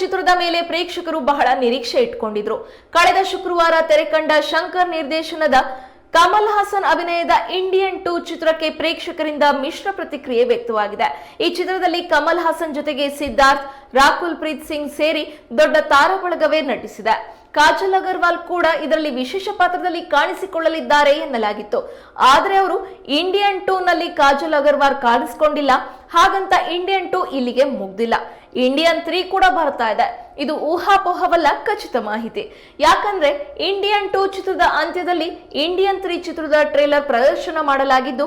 ಚಿತ್ರದ ಮೇಲೆ ಪ್ರೇಕ್ಷಕರು ಬಹಳ ನಿರೀಕ್ಷೆ ಇಟ್ಕೊಂಡಿದ್ರು. ಕಳೆದ ಶುಕ್ರವಾರ ತೆರೆಕಂಡ ಶಂಕರ್ ನಿರ್ದೇಶನದ ಕಮಲ್ ಹಾಸನ್ ಅಭಿನಯದ ಇಂಡಿಯನ್ ಟೂ ಚಿತ್ರಕ್ಕೆ ಪ್ರೇಕ್ಷಕರಿಂದ ಮಿಶ್ರ ಪ್ರತಿಕ್ರಿಯೆ ವ್ಯಕ್ತವಾಗಿದೆ. ಈ ಚಿತ್ರದಲ್ಲಿ ಕಮಲ್ ಹಾಸನ್ ಜೊತೆಗೆ ಸಿದ್ಧಾರ್ಥ್, ರಾಕುಲ್ ಪ್ರೀತ್ ಸಿಂಗ್ ಸೇರಿ ದೊಡ್ಡ ತಾರಬಳಗವೇ ನಟಿಸಿದೆ. ಕಾಜಲ್ ಅಗರ್ವಾಲ್ ಕೂಡ ಇದರಲ್ಲಿ ವಿಶೇಷ ಪಾತ್ರದಲ್ಲಿ ಕಾಣಿಸಿಕೊಳ್ಳಲಿದ್ದಾರೆ ಎನ್ನಲಾಗಿತ್ತು. ಆದರೆ ಅವರು ಇಂಡಿಯನ್ ಟೂ ನಲ್ಲಿ ಕಾಜಲ್ ಅಗರ್ವಾಲ್ ಕಾಣಿಸಿಕೊಂಡಿಲ್ಲ. ಹಾಗಂತ ಇಂಡಿಯನ್ ಟೂ ಇಲ್ಲಿಗೆ ಮುಗ್ದಿಲ್ಲ. ಇಂಡಿಯನ್ ತ್ರೀ ಕೂಡ ಬರ್ತಾ ಇದೆ. ಇದು ಊಹಾಪೋಹವಲ್ಲ, ಖಚಿತ ಮಾಹಿತಿ. ಯಾಕಂದ್ರೆ ಇಂಡಿಯನ್ ಟೂ ಚಿತ್ರದ ಅಂತ್ಯದಲ್ಲಿ ಇಂಡಿಯನ್ ತ್ರೀ ಚಿತ್ರದ ಟ್ರೇಲರ್ ಪ್ರದರ್ಶನ ಮಾಡಲಾಗಿದ್ದು,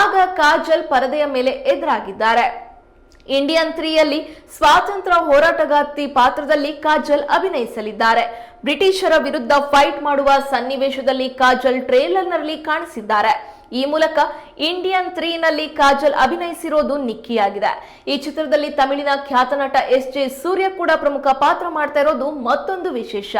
ಆಗ ಕಾಜಲ್ ಪರದೆಯ ಮೇಲೆ ಎದುರಾಗಿದ್ದಾರೆ. ಇಂಡಿಯನ್ ತ್ರೀಯಲ್ಲಿ ಸ್ವಾತಂತ್ರ್ಯ ಹೋರಾಟಗಾರ್ತಿ ಪಾತ್ರದಲ್ಲಿ ಕಾಜಲ್ ಅಭಿನಯಿಸಲಿದ್ದಾರೆ. ಬ್ರಿಟಿಷರ ವಿರುದ್ಧ ಫೈಟ್ ಮಾಡುವ ಸನ್ನಿವೇಶದಲ್ಲಿ ಕಾಜಲ್ ಟ್ರೇಲರ್ನಲ್ಲಿ ಕಾಣಿಸಿದ್ದಾರೆ. ಈ ಮೂಲಕ ಇಂಡಿಯನ್ ತ್ರೀ ನಲ್ಲಿ ಕಾಜಲ್ ಅಭಿನಯಿಸಿರೋದು ನಿಕ್ಕಿಯಾಗಿದೆ. ಈ ಚಿತ್ರದಲ್ಲಿ ತಮಿಳಿನ ಖ್ಯಾತ ನಟ ಎಸ್ ಜೆ ಸೂರ್ಯ ಕೂಡ ಪ್ರಮುಖ ಪಾತ್ರ ಮಾಡ್ತಾ ಇರೋದು ಮತ್ತೊಂದು ವಿಶೇಷ.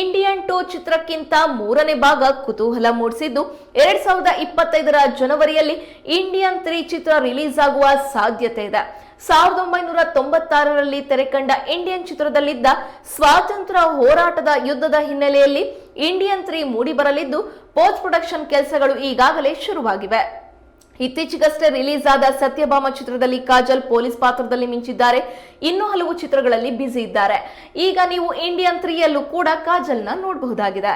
ಇಂಡಿಯನ್ ಟೂ ಚಿತ್ರಕ್ಕಿಂತ ಮೂರನೇ ಭಾಗ ಕುತೂಹಲ ಮೂಡಿಸಿದ್ದು, ಎರಡ್ ಸಾವಿರದ ಇಪ್ಪತ್ತೈದರ ಜನವರಿಯಲ್ಲಿ ಇಂಡಿಯನ್ ತ್ರೀ ಚಿತ್ರ ರಿಲೀಸ್ ಆಗುವ ಸಾಧ್ಯತೆ ಇದೆ. ಸಾವಿರದ ಒಂಬೈನೂರ ತೊಂಬತ್ತಾರರಲ್ಲಿ ತೆರೆಕಂಡ ಇಂಡಿಯನ್ ಚಿತ್ರದಲ್ಲಿದ್ದ ಸ್ವಾತಂತ್ರ್ಯ ಹೋರಾಟದ ಯುದ್ಧದ ಹಿನ್ನೆಲೆಯಲ್ಲಿ ಇಂಡಿಯನ್ ತ್ರೀ ಮೂಡಿಬರಲಿದ್ದು ಪೋಸ್ಟ್ ಪ್ರೊಡಕ್ಷನ್ ಕೆಲಸಗಳು ಈಗಾಗಲೇ ಶುರುವಾಗಿವೆ. ಇತ್ತೀಚೆಗಷ್ಟೇ ರಿಲೀಸ್ ಆದ ಸತ್ಯಭಾಮ ಚಿತ್ರದಲ್ಲಿ ಕಾಜಲ್ ಪೊಲೀಸ್ ಪಾತ್ರದಲ್ಲಿ ಮಿಂಚಿದ್ದಾರೆ. ಇನ್ನು ಹಲವು ಚಿತ್ರಗಳಲ್ಲಿ ಬ್ಯುಸಿ ಇದ್ದಾರೆ. ಈಗ ನೀವು ಇಂಡಿಯನ್ ತ್ರೀಯಲ್ಲೂ ಕೂಡ ಕಾಜಲ್ನ ನೋಡಬಹುದಾಗಿದೆ.